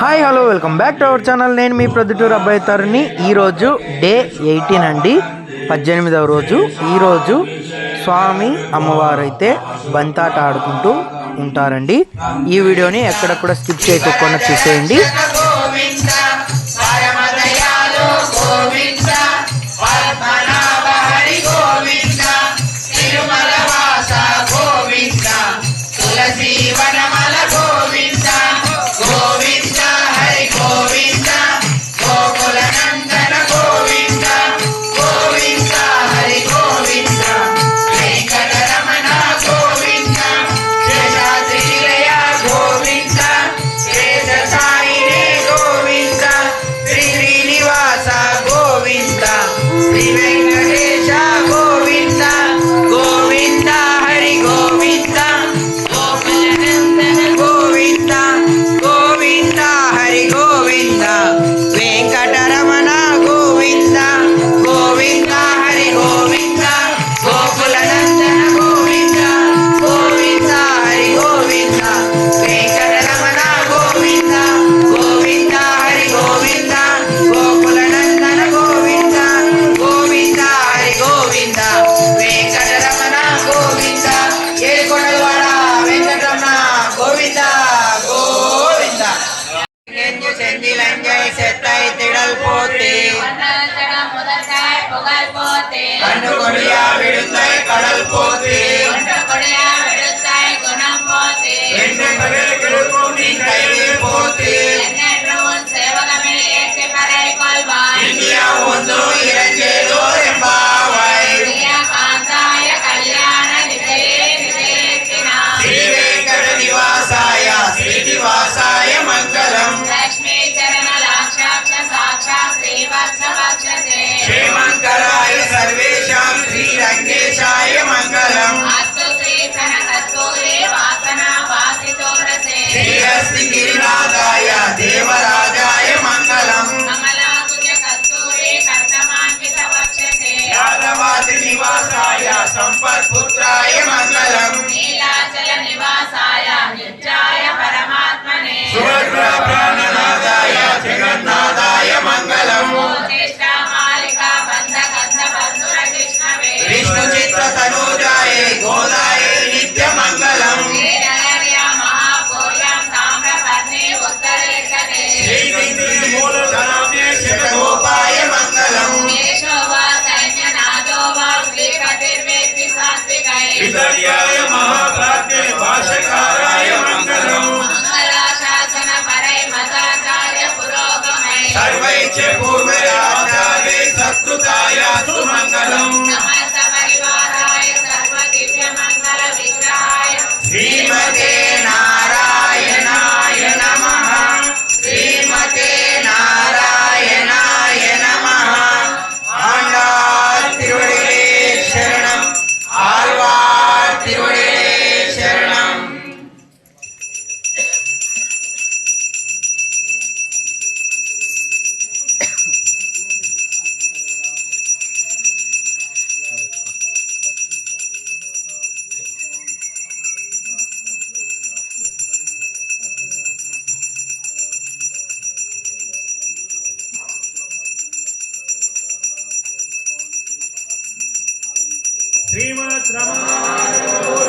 Hi hello welcome back to our channel నేను మీ ప్రొద్దుటూరు అబ్బాయి తరుణి. ఈరోజు డే ఎయిటీన్ అండి. పద్దెనిమిదవ రోజు. ఈరోజు స్వామి అమ్మవారు అయితే బంతాట ఆడుకుంటూ ఉంటారండి. ఈ వీడియోని ఎక్కడ కూడా స్కిప్ చేయకుండా చూసేయండి. Guevara. ¡Viva nuestra madre!